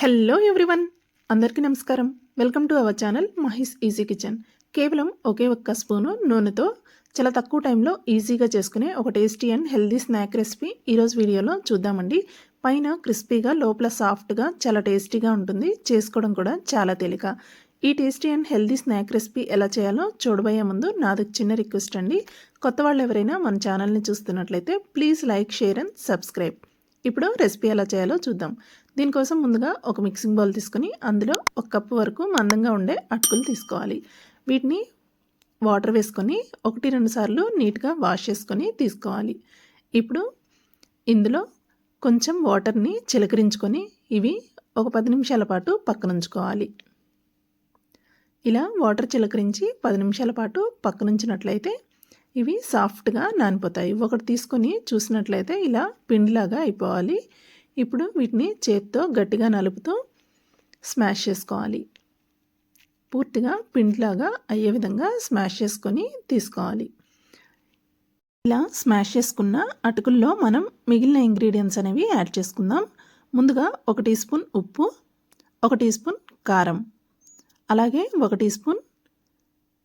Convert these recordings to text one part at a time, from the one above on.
Hello everyone అందరికీ నమస్కారం. Welcome to our channel Mahesh easy kitchen కేవలం ఒకే ఒక్క స్పూను నూనెతో చాలా తక్కువ టైంలో ఈజీగా చేసుకునే ఒక tasty and healthy snack recipe ఈరోజు వీడియోలో చూద్దామండి. పైన క్రిస్పీగా లోపల సాఫ్ట్గా చాలా టేస్టీగా ఉంటుంది. చేసుకోవడం కూడా చాలా తేలిక. ఈ tasty and healthy snack recipe ఎలా చేయాలో చూడబోయే ముందు నాది చిన్న రిక్వెస్ట్ అండి. కొత్త వాళ్ళు ఎవరైనా మన ఛానల్ని చూస్తున్నట్లయితే please like share and subscribe ఇప్పుడు రెసిపీ ఎలా చేయాలో చూద్దాం. దీనికోసం ముందుగా ఒక మిక్సింగ్ బౌల్ తీసుకొని అందులో ఒక కప్పు వరకు మందంగా ఉండే అటుకులు తీసుకోవాలి. వీటిని వాటర్ వేసుకొని ఒకటి రెండు సార్లు నీట్గా వాష్ చేసుకొని తీసుకోవాలి. ఇప్పుడు ఇందులో కొంచెం వాటర్ని చిలకరించుకొని ఇవి ఒక పది నిమిషాల పాటు పక్కనుంచుకోవాలి. ఇలా వాటర్ చిలకరించి పది నిమిషాల పాటు పక్కనుంచినట్లయితే ఇవి సాఫ్ట్గా నానిపోతాయి. ఒకటి తీసుకొని చూసినట్లయితే ఇలా పిండిలాగా అయిపోవాలి. ఇప్పుడు వీటిని చేత్తో గట్టిగా నలుపుతూ స్మాష్ చేసుకోవాలి. పూర్తిగా పిండిలాగా అయ్యే విధంగా స్మాష్ చేసుకొని తీసుకోవాలి. ఇలా స్మాష్ చేసుకున్న అటుకుల్లో మనం మిగిలిన ఇంగ్రీడియంట్స్ అనేవి యాడ్ చేసుకుందాం. ముందుగా ఒక టీ స్పూన్ ఉప్పు ఒక టీ స్పూన్ కారం అలాగే ఒక టీ స్పూన్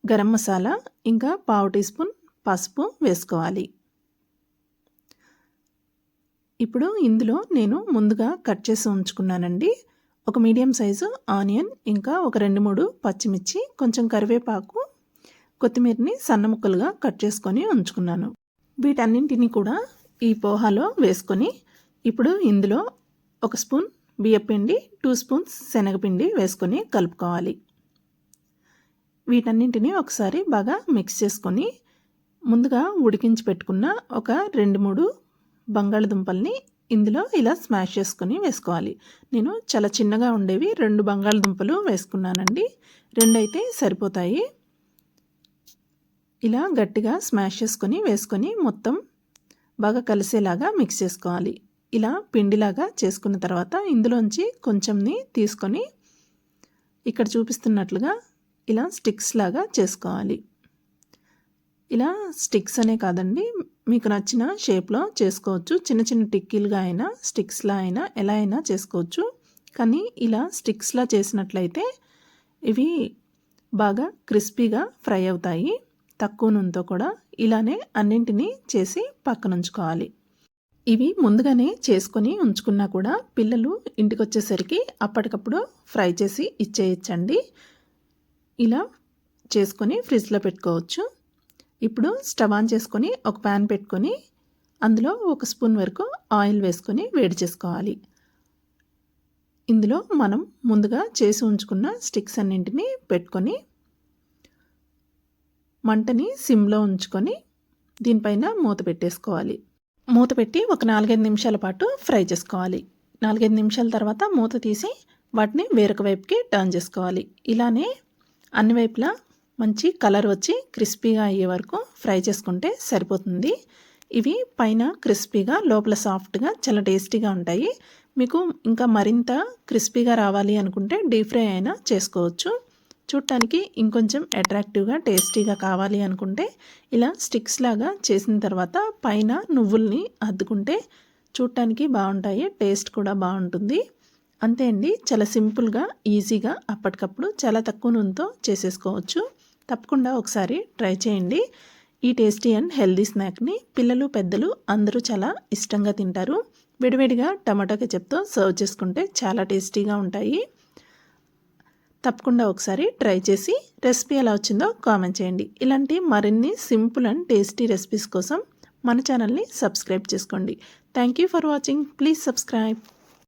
గరం మసాలా ఇంకా పావు టీ స్పూన్ పసుపు వేసుకోవాలి. ఇప్పుడు ఇందులో నేను ముందుగా కట్ చేసి ఉంచుకున్నానండి. ఒక మీడియం సైజు ఆనియన్ ఇంకా ఒక రెండు మూడు పచ్చిమిర్చి కొంచెం కరివేపాకు కొత్తిమీరని సన్న ముక్కలుగా కట్ చేసుకొని ఉంచుకున్నాను. వీటన్నింటిని కూడా ఈ పోహాలో వేసుకొని ఇప్పుడు ఇందులో ఒక స్పూన్ బియ్యపిండి టూ స్పూన్స్ శనగపిండి వేసుకొని కలుపుకోవాలి. వీటన్నింటినీ ఒకసారి బాగా మిక్స్ చేసుకొని ముందుగా ఉడికించి పెట్టుకున్న ఒక రెండు మూడు బంగాళదుంపల్ని ఇందులో ఇలా స్మాష్ చేసుకొని వేసుకోవాలి. నేను చాలా చిన్నగా ఉండేవి రెండు బంగాళదుంపలు వేసుకున్నానండి. రెండు అయితే సరిపోతాయి. ఇలా గట్టిగా స్మాష్ చేసుకొని వేసుకొని మొత్తం బాగా కలిసేలాగా మిక్స్ చేసుకోవాలి. ఇలా పిండిలాగా చేసుకున్న తర్వాత ఇందులోంచి కొంచెంని తీసుకొని ఇక్కడ చూపిస్తున్నట్లుగా ఇలా స్టిక్స్ లాగా చేసుకోవాలి. ఇలా స్టిక్స్ అనే కాదండి. మీకు నచ్చిన షేప్లో చేసుకోవచ్చు. చిన్న చిన్న టిక్కీలుగా అయినా స్టిక్స్లా అయినా ఎలా అయినా చేసుకోవచ్చు. కానీ ఇలా స్టిక్స్లా చేసినట్లయితే ఇవి బాగా క్రిస్పీగా ఫ్రై అవుతాయి. తక్కువ నూనెతో కూడా ఇలానే అన్నింటినీ చేసి పక్కన ఉంచుకోవాలి ఇవి ముందుగానే చేసుకొని ఉంచుకున్నా కూడా పిల్లలు ఇంటికి వచ్చేసరికి అప్పటికప్పుడు ఫ్రై చేసి ఇచ్చేయచ్చండి. ఇలా చేసుకొని ఫ్రిడ్జ్లో పెట్టుకోవచ్చు. ఇప్పుడు స్టవ్ ఆన్ చేసుకొని ఒక ప్యాన్ పెట్టుకొని అందులో ఒక స్పూన్ వరకు ఆయిల్ వేసుకొని వేడి చేసుకోవాలి. ఇందులో మనం ముందుగా చేసి ఉంచుకున్న స్టిక్స్ అన్నింటినీ పెట్టుకొని మంటని సిమ్లో ఉంచుకొని దీనిపైన మూత పెట్టేసుకోవాలి. మూత పెట్టి ఒక నాలుగైదు నిమిషాల పాటు ఫ్రై చేసుకోవాలి. నాలుగైదు నిమిషాల తర్వాత మూత తీసి వాటిని వేరొక వైపుకి టర్న్ చేసుకోవాలి. ఇలానే అన్ని వైపులా మంచి కలర్ వచ్చి క్రిస్పీగా అయ్యే వరకు ఫ్రై చేసుకుంటే సరిపోతుంది. ఇవి పైన క్రిస్పీగా లోపల సాఫ్ట్గా చాలా టేస్టీగా ఉంటాయి. మీకు ఇంకా మరింత క్రిస్పీగా రావాలి అనుకుంటే డీప్ ఫ్రై అయినా చేసుకోవచ్చు. చూడటానికి ఇంకొంచెం అట్రాక్టివ్గా టేస్టీగా కావాలి అనుకుంటే ఇలా స్టిక్స్ లాగా చేసిన తర్వాత పైన నువ్వుల్ని అద్దుకుంటే చూడటానికి బాగుంటాయి టేస్ట్ కూడా బాగుంటుంది. అంతే అండి. చాలా సింపుల్గా ఈజీగా అప్పటికప్పుడు చాలా తక్కువ నూనెతో చేసేసుకోవచ్చు. తప్పకుండా ఒకసారి ట్రై చేయండి. ఈ టేస్టీ అండ్ హెల్దీ స్నాక్ని పిల్లలు పెద్దలు అందరూ చాలా ఇష్టంగా తింటారు. విడివిడిగా టమాటో కెచప్తో సర్వ్ చేసుకుంటే చాలా టేస్టీగా ఉంటాయి. తప్పకుండా ఒకసారి ట్రై చేసి రెసిపీ ఎలా వచ్చిందో కామెంట్ చేయండి. ఇలాంటి మరిన్ని సింపుల్ అండ్ టేస్టీ రెసిపీస్ కోసం మన ఛానల్ని సబ్స్క్రైబ్ చేసుకోండి. Thank you for watching. Please subscribe.